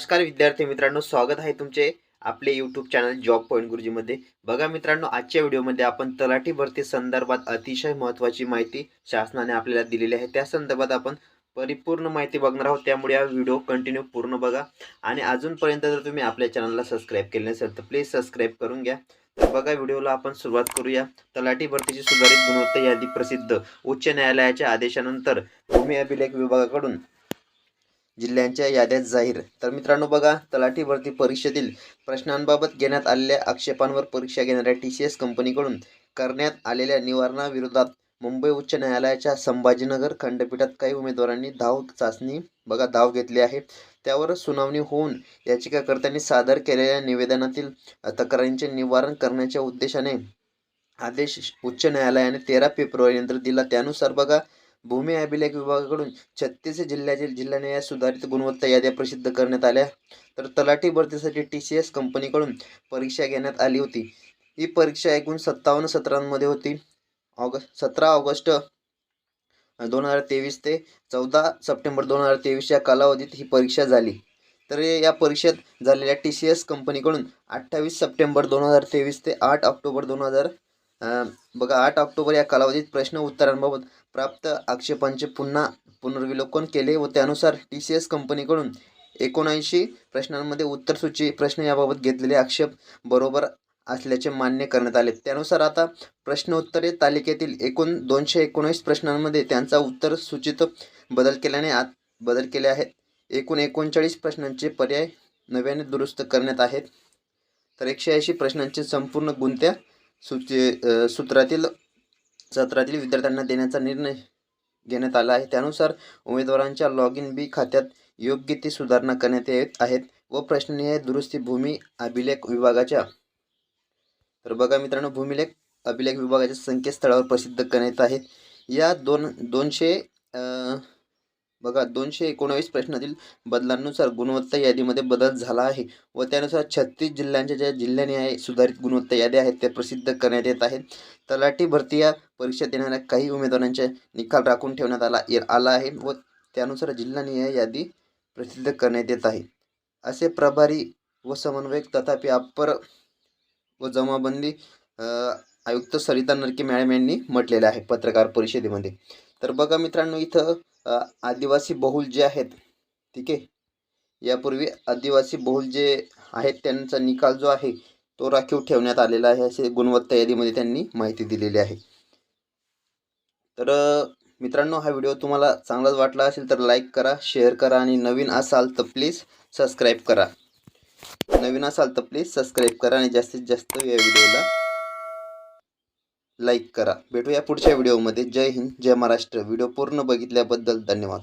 नमस्कार विद्यार्थी मित्रांनो स्वागत आहे तुमचे आपले यूट्यूब चॅनल जॉब पॉईंट गुरुजीमध्ये बघा मित्रांनो आजच्या व्हिडिओमध्ये आपण तलाठी भरती संदर्भात अतिशय महत्त्वाची माहिती शासनाने आपल्याला दिलेली आहे. त्या संदर्भात आपण परिपूर्ण माहिती बघणार आहोत. त्यामुळे हा व्हिडिओ कंटिन्यू पूर्ण बघा. आणि अजूनपर्यंत जर तुम्ही आपल्या चॅनलला सबस्क्राईब केले नसेल तर प्लीज सबस्क्राईब करून घ्या. तर बघा व्हिडिओला आपण सुरुवात करूया. तलाठी भरतीची सुधारित गुणवत्ता यादी प्रसिद्ध उच्च न्यायालयाच्या आदेशानंतर भूमी अभिलेख विभागाकडून जिल्ह्यांच्या याद्यात जाहीर. तर मित्रांनो बघा तलाठी भरती परीक्षेतील प्रश्नांबाबत घेण्यात आलेल्या आक्षेपांवर परीक्षा घेणाऱ्या टी सी एस कंपनीकडून करण्यात आलेल्या निवारणाविरोधात मुंबई उच्च न्यायालयाच्या संभाजीनगर खंडपीठात काही उमेदवारांनी धाव चाचणी बघा धाव घेतली आहे. त्यावर सुनावणी होऊन याचिकाकर्त्यांनी सादर केलेल्या निवेदनातील तक्रारींचे निवारण करण्याच्या उद्देशाने आदेश उच्च न्यायालयाने तेरा फेब्रुवारीनंतर दिला. त्यानुसार बघा भूमी अभिलेख विभागाकडून छत्तीस जिल्ह्यातील जिल्हा न्याय सुधारित गुणवत्ता याद्या प्रसिद्ध करण्यात आल्या. तर तलाठी भरतीसाठी टी सी एस कंपनीकडून परीक्षा घेण्यात आली होती. ही परीक्षा एकूण सत्तावन्न सत्रांमध्ये होती. ऑगस्ट सतरा ऑगस्ट दोन हजार तेवीस ते चौदा सप्टेंबर दोन हजार तेवीस या कालावधीत ही परीक्षा झाली. तर या परीक्षेत झालेल्या टी सी एस कंपनीकडून अठ्ठावीस सप्टेंबर दोन हजार तेवीस ते आठ ऑक्टोबर दोन हजार बघा आठ ऑक्टोबर या कालावधीत प्रश्न उत्तरांबाबत प्राप्त आक्षेपांचे पुन्हा पुनर्विलोकन केले व त्यानुसार टी सी एस कंपनीकडून एकोणऐंशी प्रश्नांमध्ये उत्तरसूची प्रश्न याबाबत घेतलेले आक्षेप बरोबर असल्याचे मान्य करण्यात आले. त्यानुसार आता प्रश्नोत्तरे तालिकेतील एकूण दोनशे एकोणीस प्रश्नांमध्ये त्यांचा उत्तर सूचित बदल केल्याने आत बदल केले आहेत. एकूण एकोणचाळीस प्रश्नांचे पर्याय नव्याने दुरुस्त करण्यात आहेत. तर एकशे ऐंशी प्रश्नांचे संपूर्ण गुंत्या सूचे सूत्रातील सत्रातील विद्यार्थ्यांना देण्याचा निर्णय घेण्यात आला आहे. त्यानुसार उमेदवारांच्या लॉग इन बी खात्यात योग्य ती सुधारणा करण्यात येत आहेत व प्रश्नीय दुरुस्ती भूमी अभिलेख विभागाच्या तर बघा मित्रांनो भूमिलेख अभिलेख विभागाच्या संकेतस्थळावर प्रसिद्ध करण्यात आहेत. या दोन दोनशे बघा दोनशे एकोणावीस प्रश्नातील बदलांनुसार गुणवत्ता यादीमध्ये बदल झाला आहे व त्यानुसार छत्तीस जिल्ह्यांच्या ज्या जिल्ह्याने सुधारित गुणवत्ता याद्या आहेत त्या प्रसिद्ध करण्यात येत आहेत. तलाठी भरती या परीक्षा देणाऱ्या काही उमेदवारांचे निकाल राखून ठेवण्यात आला आला आहे व त्यानुसार जिल्हानिहाय यादी प्रसिद्ध करण्यात येत आहे. असे प्रभारी व समन्वयक तथापि अप्पर व जमाबंदी आयुक्त सरिता नरके मॅडम यांनी म्हटलेलं आहे पत्रकार परिषदेमध्ये. तर बघा मित्रांनो इथं आदिवासी बहुल जे आहेत ठीक आहे? यापूर्वी आदिवासी बहुल जे आहेत त्यांचा निकाल जो आहे तो राखीव ठेवण्यात आलेला आहे. असे गुणवत्ता यादीमध्ये त्यांनी माहिती दिलेली आहे. तर मित्रांनो हा व्हिडिओ तुम्हाला चांगलाच वाटला असेल तर लाईक करा शेअर करा आणि नवीन असाल तर प्लीज सबस्क्राईब करा. नवीन असाल तर प्लीज सबस्क्राईब करा आणि जास्तीत जास्त या व्हिडिओला लाईक करा. भेटूया पुढच्या व्हिडिओमध्ये. जय हिंद जय महाराष्ट्र. व्हिडिओ पूर्ण बघितल्याबद्दल धन्यवाद.